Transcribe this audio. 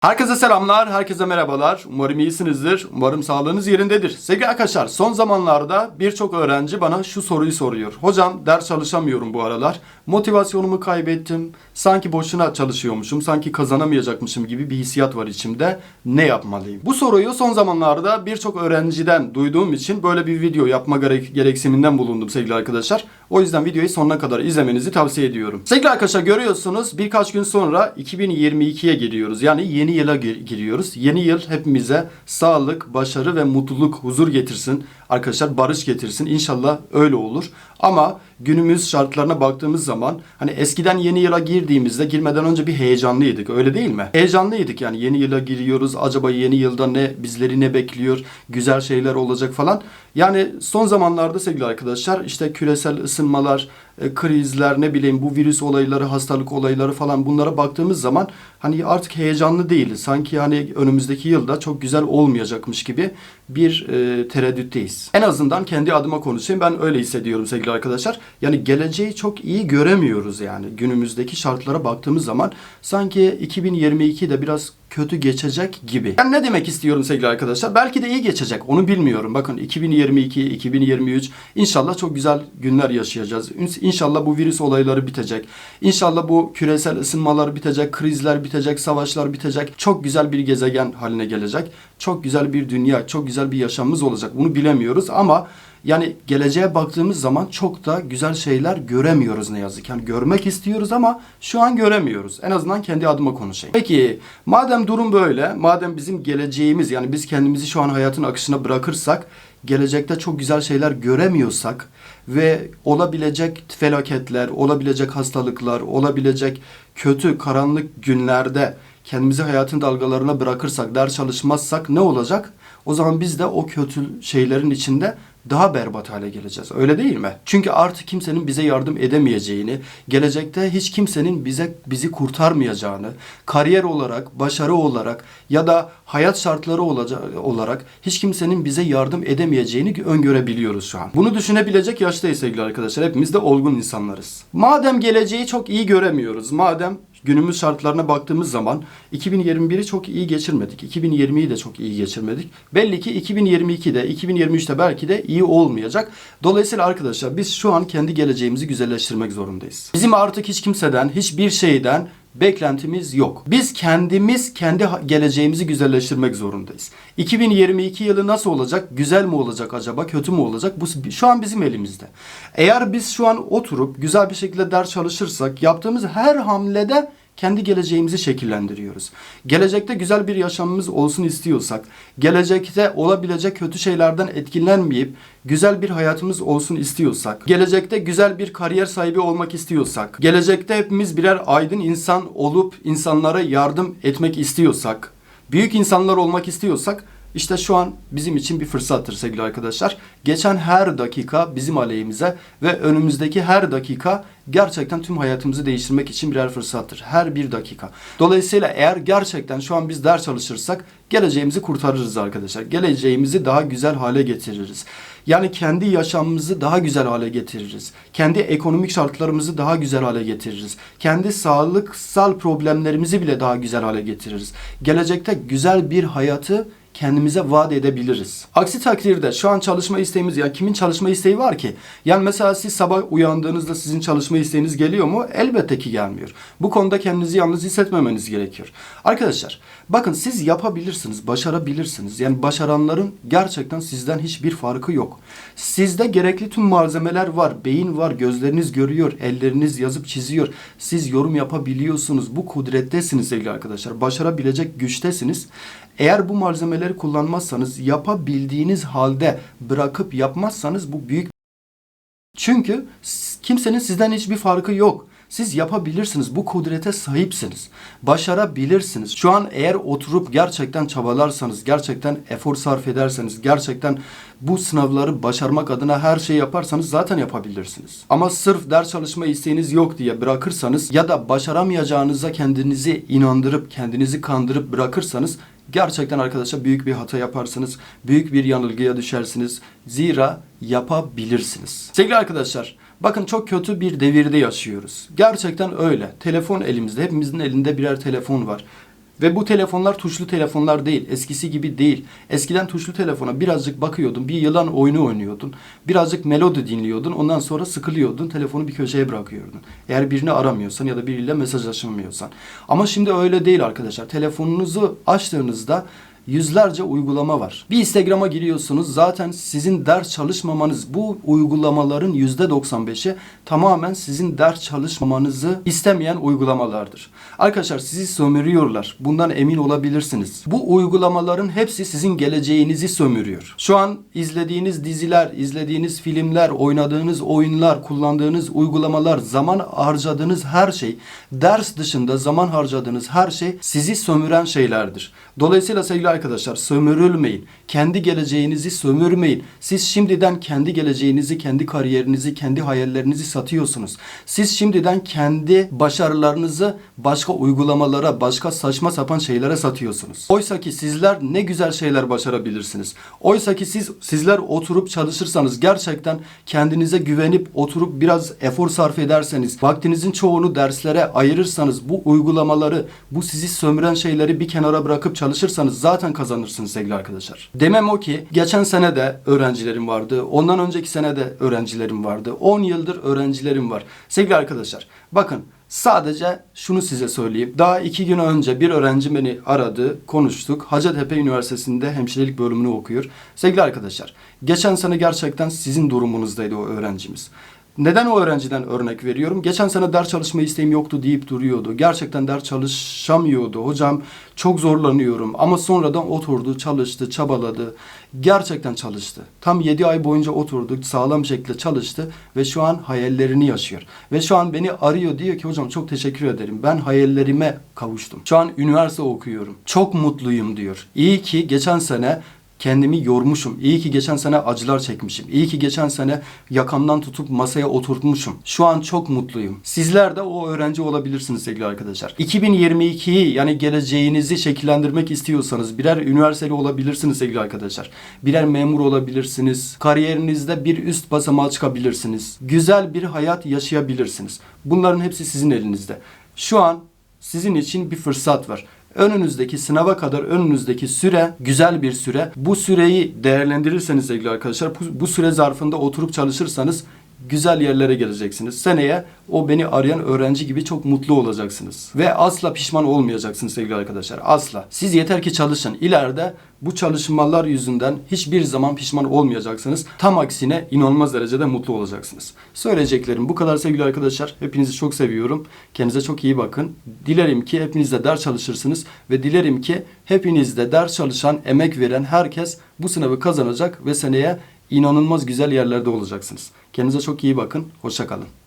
Herkese selamlar, herkese merhabalar. Umarım iyisinizdir. Umarım sağlığınız yerindedir. Sevgili arkadaşlar, son zamanlarda birçok öğrenci bana şu soruyu soruyor. Hocam ders çalışamıyorum bu aralar. Motivasyonumu kaybettim. Sanki boşuna çalışıyormuşum, sanki kazanamayacakmışım gibi bir hissiyat var içimde. Ne yapmalıyım? Bu soruyu son zamanlarda birçok öğrenciden duyduğum için böyle bir video yapma gerek- bulundum sevgili arkadaşlar. O yüzden videoyu sonuna kadar izlemenizi tavsiye ediyorum. Sevgili arkadaşlar görüyorsunuz birkaç gün sonra 2022'ye giriyoruz. Yani yeni yıla gir- giriyoruz. Yeni yıl hepimize sağlık, başarı ve mutluluk, huzur getirsin. Arkadaşlar barış getirsin. İnşallah öyle olur. Ama günümüz şartlarına baktığımız zaman hani eskiden yeni yıla girdiğimizde girmeden önce bir heyecanlıydık. Öyle değil mi? Heyecanlıydık yani yeni yıla giriyoruz. Acaba yeni yılda ne bizleri ne bekliyor? Güzel şeyler olacak falan. Yani son zamanlarda sevgili arkadaşlar işte küresel ısınmalar, e, krizler ne bileyim bu virüs olayları, hastalık olayları falan bunlara baktığımız zaman hani artık heyecanlı değiliz. Sanki hani önümüzdeki yılda çok güzel olmayacakmış gibi bir e, tereddütteyiz. En azından kendi adıma konuşayım. Ben öyle hissediyorum sevgili arkadaşlar. Yani geleceği çok iyi göremiyoruz yani. Günümüzdeki şartlara baktığımız zaman sanki 2022 de biraz kötü geçecek gibi. Ben ne demek istiyorum sevgili arkadaşlar? Belki de iyi geçecek. Onu bilmiyorum. Bakın 2022, 2023 inşallah çok güzel günler yaşayacağız. İnşallah bu virüs olayları bitecek. İnşallah bu küresel ısınmalar bitecek, krizler bitecek, savaşlar bitecek. Çok güzel bir gezegen haline gelecek. Çok güzel bir dünya, çok güzel bir yaşamımız olacak. Bunu bilemiyoruz ama yani geleceğe baktığımız zaman çok da güzel şeyler göremiyoruz ne yazık. Yani görmek istiyoruz ama şu an göremiyoruz. En azından kendi adıma konuşayım. Peki madem durum böyle, madem bizim geleceğimiz yani biz kendimizi şu an hayatın akışına bırakırsak, gelecekte çok güzel şeyler göremiyorsak ve olabilecek felaketler, olabilecek hastalıklar, olabilecek kötü karanlık günlerde kendimizi hayatın dalgalarına bırakırsak, ders çalışmazsak ne olacak? O zaman biz de o kötü şeylerin içinde daha berbat hale geleceğiz. Öyle değil mi? Çünkü artık kimsenin bize yardım edemeyeceğini, gelecekte hiç kimsenin bize bizi kurtarmayacağını, kariyer olarak, başarı olarak ya da hayat şartları olarak hiç kimsenin bize yardım edemeyeceğini öngörebiliyoruz şu an. Bunu düşünebilecek yaştayız sevgili arkadaşlar. Hepimiz de olgun insanlarız. Madem geleceği çok iyi göremiyoruz, madem günümüz şartlarına baktığımız zaman 2021'i çok iyi geçirmedik. 2020'yi de çok iyi geçirmedik. Belli ki 2022'de, 2023'te belki de iyi olmayacak. Dolayısıyla arkadaşlar biz şu an kendi geleceğimizi güzelleştirmek zorundayız. Bizim artık hiç kimseden, hiçbir şeyden beklentimiz yok. Biz kendimiz kendi geleceğimizi güzelleştirmek zorundayız. 2022 yılı nasıl olacak? Güzel mi olacak acaba? Kötü mü olacak? Bu şu an bizim elimizde. Eğer biz şu an oturup güzel bir şekilde ders çalışırsak yaptığımız her hamlede kendi geleceğimizi şekillendiriyoruz. Gelecekte güzel bir yaşamımız olsun istiyorsak, gelecekte olabilecek kötü şeylerden etkilenmeyip güzel bir hayatımız olsun istiyorsak, gelecekte güzel bir kariyer sahibi olmak istiyorsak, gelecekte hepimiz birer aydın insan olup insanlara yardım etmek istiyorsak, büyük insanlar olmak istiyorsak işte şu an bizim için bir fırsattır sevgili arkadaşlar. Geçen her dakika bizim aleyhimize ve önümüzdeki her dakika gerçekten tüm hayatımızı değiştirmek için birer fırsattır. Her bir dakika. Dolayısıyla eğer gerçekten şu an biz ders çalışırsak geleceğimizi kurtarırız arkadaşlar. Geleceğimizi daha güzel hale getiririz. Yani kendi yaşamımızı daha güzel hale getiririz. Kendi ekonomik şartlarımızı daha güzel hale getiririz. Kendi sağlıksal problemlerimizi bile daha güzel hale getiririz. Gelecekte güzel bir hayatı kendimize vaat edebiliriz. Aksi takdirde şu an çalışma isteğimiz ya kimin çalışma isteği var ki? Yani mesela siz sabah uyandığınızda sizin çalışma isteğiniz geliyor mu? Elbette ki gelmiyor. Bu konuda kendinizi yalnız hissetmemeniz gerekiyor. Arkadaşlar bakın siz yapabilirsiniz, başarabilirsiniz. Yani başaranların gerçekten sizden hiçbir farkı yok. Sizde gerekli tüm malzemeler var. Beyin var, gözleriniz görüyor, elleriniz yazıp çiziyor. Siz yorum yapabiliyorsunuz. Bu kudrettesiniz sevgili arkadaşlar. Başarabilecek güçtesiniz. Eğer bu malzemeleri kullanmazsanız, yapabildiğiniz halde bırakıp yapmazsanız bu büyük çünkü kimsenin sizden hiçbir farkı yok. Siz yapabilirsiniz. Bu kudrete sahipsiniz. Başarabilirsiniz. Şu an eğer oturup gerçekten çabalarsanız, gerçekten efor sarf ederseniz, gerçekten bu sınavları başarmak adına her şeyi yaparsanız zaten yapabilirsiniz. Ama sırf ders çalışma isteğiniz yok diye bırakırsanız ya da başaramayacağınıza kendinizi inandırıp, kendinizi kandırıp bırakırsanız Gerçekten arkadaşlar büyük bir hata yaparsınız. Büyük bir yanılgıya düşersiniz. Zira yapabilirsiniz. Sevgili arkadaşlar bakın çok kötü bir devirde yaşıyoruz. Gerçekten öyle. Telefon elimizde. Hepimizin elinde birer telefon var. Ve bu telefonlar tuşlu telefonlar değil. Eskisi gibi değil. Eskiden tuşlu telefona birazcık bakıyordun. Bir yılan oyunu oynuyordun. Birazcık melodi dinliyordun. Ondan sonra sıkılıyordun. Telefonu bir köşeye bırakıyordun. Eğer birini aramıyorsan ya da biriyle mesajlaşamıyorsan. Ama şimdi öyle değil arkadaşlar. Telefonunuzu açtığınızda yüzlerce uygulama var. Bir Instagram'a giriyorsunuz zaten sizin ders çalışmamanız bu uygulamaların %95'i tamamen sizin ders çalışmamanızı istemeyen uygulamalardır. Arkadaşlar sizi sömürüyorlar. Bundan emin olabilirsiniz. Bu uygulamaların hepsi sizin geleceğinizi sömürüyor. Şu an izlediğiniz diziler, izlediğiniz filmler, oynadığınız oyunlar, kullandığınız uygulamalar, zaman harcadığınız her şey, ders dışında zaman harcadığınız her şey sizi sömüren şeylerdir. Dolayısıyla sevgili arkadaşlar sömürülmeyin. Kendi geleceğinizi sömürmeyin. Siz şimdiden kendi geleceğinizi, kendi kariyerinizi, kendi hayallerinizi satıyorsunuz. Siz şimdiden kendi başarılarınızı başka uygulamalara, başka saçma sapan şeylere satıyorsunuz. Oysa ki sizler ne güzel şeyler başarabilirsiniz. Oysa ki siz sizler oturup çalışırsanız gerçekten kendinize güvenip oturup biraz efor sarf ederseniz, vaktinizin çoğunu derslere ayırırsanız bu uygulamaları, bu sizi sömüren şeyleri bir kenara bırakıp çalışırsanız zaten kazanırsınız sevgili arkadaşlar. Demem o ki geçen sene de öğrencilerim vardı. Ondan önceki sene de öğrencilerim vardı. 10 yıldır öğrencilerim var. Sevgili arkadaşlar bakın Sadece şunu size söyleyeyim. Daha iki gün önce bir öğrenci beni aradı, konuştuk. Hacettepe Üniversitesi'nde hemşirelik bölümünü okuyor. Sevgili arkadaşlar, geçen sene gerçekten sizin durumunuzdaydı o öğrencimiz. Neden o öğrenciden örnek veriyorum? Geçen sene ders çalışma isteğim yoktu deyip duruyordu. Gerçekten ders çalışamıyordu. Hocam çok zorlanıyorum. Ama sonradan oturdu, çalıştı, çabaladı. Gerçekten çalıştı. Tam 7 ay boyunca oturdu, sağlam şekilde çalıştı ve şu an hayallerini yaşıyor. Ve şu an beni arıyor diyor ki hocam çok teşekkür ederim. Ben hayallerime kavuştum. Şu an üniversite okuyorum. Çok mutluyum diyor. İyi ki geçen sene kendimi yormuşum. İyi ki geçen sene acılar çekmişim. İyi ki geçen sene yakamdan tutup masaya oturtmuşum. Şu an çok mutluyum. Sizler de o öğrenci olabilirsiniz sevgili arkadaşlar. 2022'yi yani geleceğinizi şekillendirmek istiyorsanız birer üniversiteli olabilirsiniz sevgili arkadaşlar. Birer memur olabilirsiniz. Kariyerinizde bir üst basamağa çıkabilirsiniz. Güzel bir hayat yaşayabilirsiniz. Bunların hepsi sizin elinizde. Şu an sizin için bir fırsat var. Önünüzdeki sınava kadar önünüzdeki süre güzel bir süre. Bu süreyi değerlendirirseniz sevgili arkadaşlar bu, bu süre zarfında oturup çalışırsanız güzel yerlere geleceksiniz. Seneye o beni arayan öğrenci gibi çok mutlu olacaksınız. Ve asla pişman olmayacaksınız sevgili arkadaşlar. Asla. Siz yeter ki çalışın. İleride bu çalışmalar yüzünden hiçbir zaman pişman olmayacaksınız. Tam aksine inanılmaz derecede mutlu olacaksınız. Söyleyeceklerim bu kadar sevgili arkadaşlar. Hepinizi çok seviyorum. Kendinize çok iyi bakın. Dilerim ki hepiniz de ders çalışırsınız ve dilerim ki hepiniz de ders çalışan, emek veren herkes bu sınavı kazanacak ve seneye inanılmaz güzel yerlerde olacaksınız. Kendinize çok iyi bakın. Hoşçakalın.